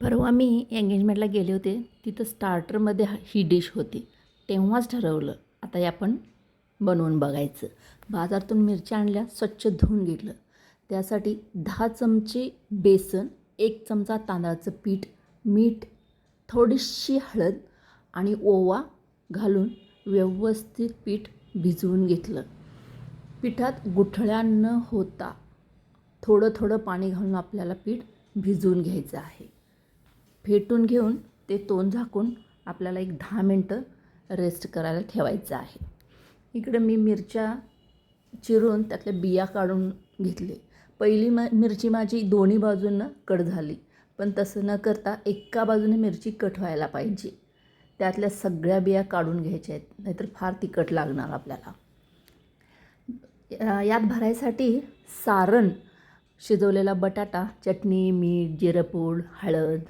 परवा मी एंगेजमेंटला गेले होते तिथं स्टार्टरमध्ये ही डिश होती. तेव्हाच ठरवलं आता हे आपण बनवून बघायचं. बाजारातून मिरच्या आणल्या स्वच्छ धुवून घेतलं. त्यासाठी दहा चमचे बेसन एक चमचा तांदळाचं पीठ मीठ थोडीशी हळद आणि ओवा घालून व्यवस्थित पीठ भिजवून घेतलं. पिठात गुठळ्या न होता थोडं थोडं पाणी घालून आपल्याला पीठ भिजवून घ्यायचं आहे. फेटून घेऊन ते तोंड झाकून आपल्याला एक दहा मिनटं रेस्ट करायला ठेवायचं आहे. इकडं मी मिरच्या चिरून त्यातल्या बिया काढून घेतले. पहिली म मिरची माझी दोन्ही बाजूंनं कट झाली. पण तसं न करता एका बाजूने मिरची कट व्हायला पाहिजे. त्यातल्या सगळ्या बिया काढून घ्यायच्या आहेत. नाहीतर फार तिखट लागणार आपल्याला. यात भरायसाठी सारण शिजवलेला बटाटा चटणी मीठ जिरपूड हळद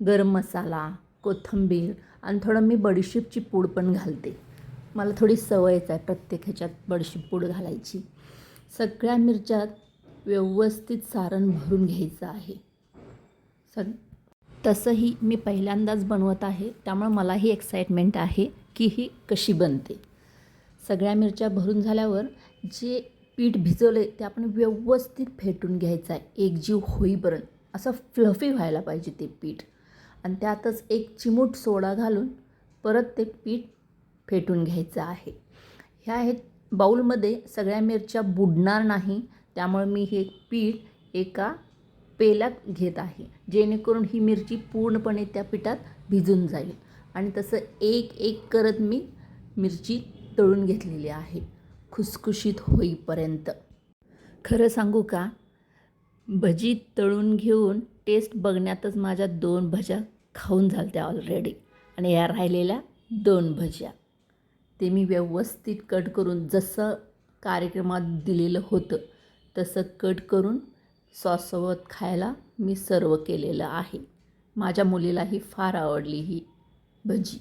गरम मसाला कोथिंबीर आणि थोडं मी बडीशेपची पूड पण घालते. मला थोडी सवयच आहे प्रत्येक ह्याच्यात बडीशेप पूड घालायची. सगळ्या मिरच्यात व्यवस्थित सारण भरून घ्यायचं आहे. सग तसंही मी पहिल्यांदाच बनवत आहे त्यामुळे मलाही एक्साइटमेंट आहे की ही कशी बनते. सगळ्या मिरच्या भरून झाल्यावर जे पीठ भिजवले ते आपण व्यवस्थित फेटून घ्यायचं आहे. एकजीव होईपर्यंत. असं फ्लफी व्हायला पाहिजे ते पीठ. आणि त्यातच एक चिमूट सोडा घालून परत ते पीठ फेटून घ्यायचं आहे. ह्या हे बाऊलमध्ये सगळ्या मिरच्या बुडणार नाही त्यामुळे मी हे पीठ एका पेल्यात घेत आहे. जेणेकरून ही मिरची पूर्णपणे त्या पिठात भिजून जाईल. आणि तसं एक एक करत मी मिरची तळून घेतलेली आहे. खुसखुशीत होईपर्यंत. खरं सांगू का? भजी तळून घेऊन टेस्ट बघण्यातच माझ्या दोन भज्या खाऊन झाल्या ऑलरेडी आणि या राहिलेल्या दोन भज्या. ते मी व्यवस्थित कट करून जसं कार्यक्रमात दिलेलं होतं तसं कट करून सॉससोबत खायला मी सर्व केलेलं आहे. माझ्या मुलीलाही फार आवडली ही भजी.